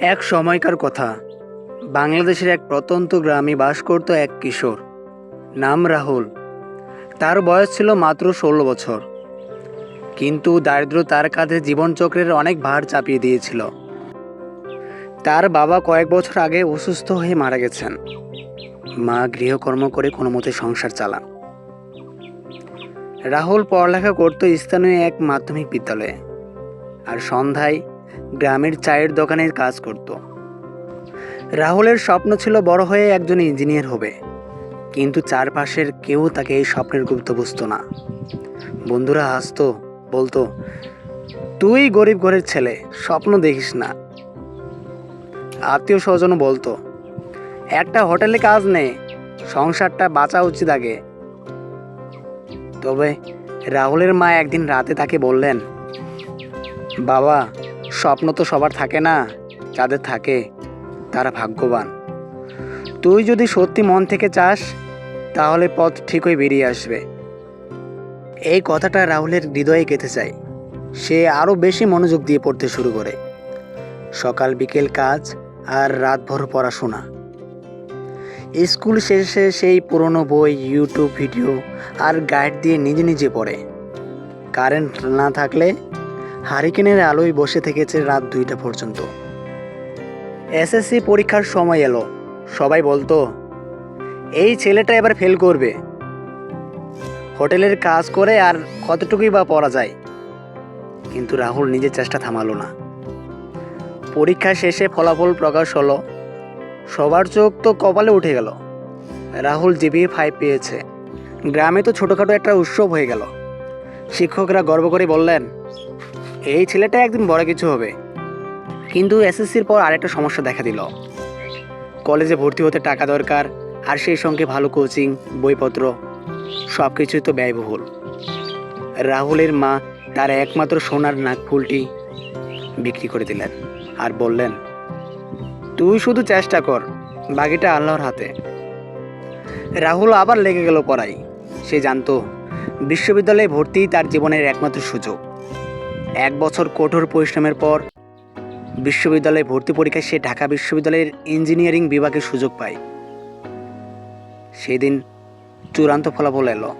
এক সময়কার কথা। বাংলাদেশের এক প্রত্যন্ত গ্রামে বাস করত এক কিশোর, নাম রাহুল। তার বয়স ছিল মাত্র ষোলো বছর। কিন্তু দারিদ্র তার কাঁধে জীবনচক্রের অনেক ভার চাপিয়ে দিয়েছিল। তার বাবা কয়েক বছর আগে অসুস্থ হয়ে মারা গেছেন। মা গৃহকর্ম করে কোনো মতে সংসার চালান। রাহুল পড়ালেখা করত স্থানীয় এক মাধ্যমিক বিদ্যালয়ে। আর সন্ধ্যায় গ্রামের চায়ের দোকানে কাজ করত। রাহুলের স্বপ্ন ছিল বড় হয়ে একজন ইঞ্জিনিয়ার হবে। কিন্তু চারপাশের কেউ তাকে এই স্বপ্নের গুরুত্ব বুঝতো না। বন্ধুরা হাসতো, বলতো, তুই গরিব ঘরের ছেলে, স্বপ্ন দেখিস না। আত্মীয় স্বজনও বলতো, একটা হোটেলে কাজ নেই সংসারটা বাঁচা উচিত আগে। তবে রাহুলের মা একদিন রাতে তাকে বললেন, বাবা স্বপ্ন তো সবার থাকে না, যাদের থাকে তারা ভাগ্যবান। তুই যদি সত্যি মন থেকে চাস, তাহলে পথ ঠিকই বেরিয়ে আসবে। এই কথাটা রাহুলের হৃদয়ে গেঁথে যায়। সে আরও বেশি মনোযোগ দিয়ে পড়তে শুরু করে। সকাল, বিকেল কাজ আর রাতভর পড়াশোনা। স্কুল শেষে সেই পুরনো বই ইউটিউব ভিডিও আর গাইড দিয়ে নিজে নিজে পড়ে। কারেন্ট না থাকলে হারিকেনের আলোয় বসে থেকেছে রাত দুইটা পর্যন্ত। এসএসসি পরীক্ষার সময় এলো। সবাই বলতো, এই ছেলেটা এবার ফেল করবে। হোটেলের কাজ করে আর কতটুকুই বা পড়া যায়? কিন্তু রাহুল নিজের চেষ্টা থামালো না। পরীক্ষা শেষে ফলাফল প্রকাশ হলো, সবার চোখ তো কপালে উঠে গেল। রাহুল জিবি ফাইভ পেয়েছে। গ্রামে তো ছোটোখাটো একটা উৎসব হয়ে গেল। শিক্ষকরা গর্ব করে বললেন এই ছেলেটা একদিন বড় কিছু হবে। কিন্তু এসএসসির পর আরেকটা সমস্যা দেখা দিল। কলেজে ভর্তি হতে টাকা দরকার, আর সেই সঙ্গে ভালো কোচিং বইপত্র সব কিছুই তো ব্যয়বহুল। রাহুলের মা তার একমাত্র সোনার নাকফুলটি বিক্রি করে দিলেন আর বললেন, তুই শুধু চেষ্টা কর, বাকিটা আল্লাহর হাতে। রাহুল আবার লেগে গেল পড়াই সে জানতো, বিশ্ববিদ্যালয়ে ভর্তিই তার জীবনের একমাত্র সুযোগ। এক বছর কঠোর পরিশ্রমের পর বিশ্ববিদ্যালয়ে ভর্তি পরীক্ষায় সে ঢাকা বিশ্ববিদ্যালয়ের ইঞ্জিনিয়ারিং বিভাগের সুযোগ পায়। সেদিন চূড়ান্ত ফলাফল এলো।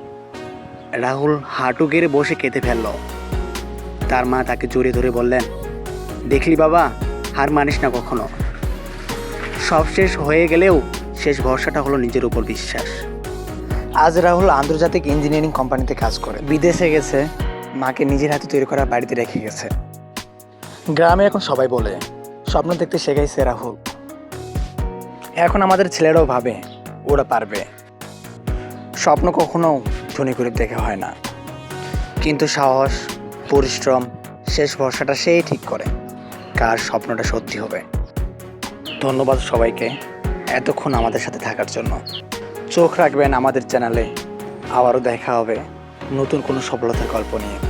রাহুল হাঁটু গেড়ে বসে কেঁদে ফেলল। তার মা তাকে জড়িয়ে ধরে বললেন, দেখলি বাবা, হার মানিস না কখনো। সব শেষ হয়ে গেলেও শেষ ভরসাটা হলো নিজের উপর বিশ্বাস। আজ রাহুল আন্তর্জাতিক ইঞ্জিনিয়ারিং কোম্পানিতে কাজ করে। বিদেশে গেছে। মাকে নিজের হাতে তৈরি করা বাড়িতে রেখে গেছে। গ্রামে এখন সবাই বলে, স্বপ্ন দেখতে শেখাইছে রাহুল। এখন আমাদের ছেলেরাও ভাবে, ওরা পারবে। স্বপ্ন কখনো ধনী করে দেখে হয় না। কিন্তু সাহস, পরিশ্রম, শেষ ভরসাটা সেই ঠিক করে, কার স্বপ্নটা সত্যি হবে। ধন্যবাদ সবাইকে এতক্ষণ আমাদের সাথে থাকার জন্য। চোখ রাখবেন আমাদের চ্যানেলে, আবারও দেখা হবে। নতুন কোনো সফলতার গল্প নিয়ে।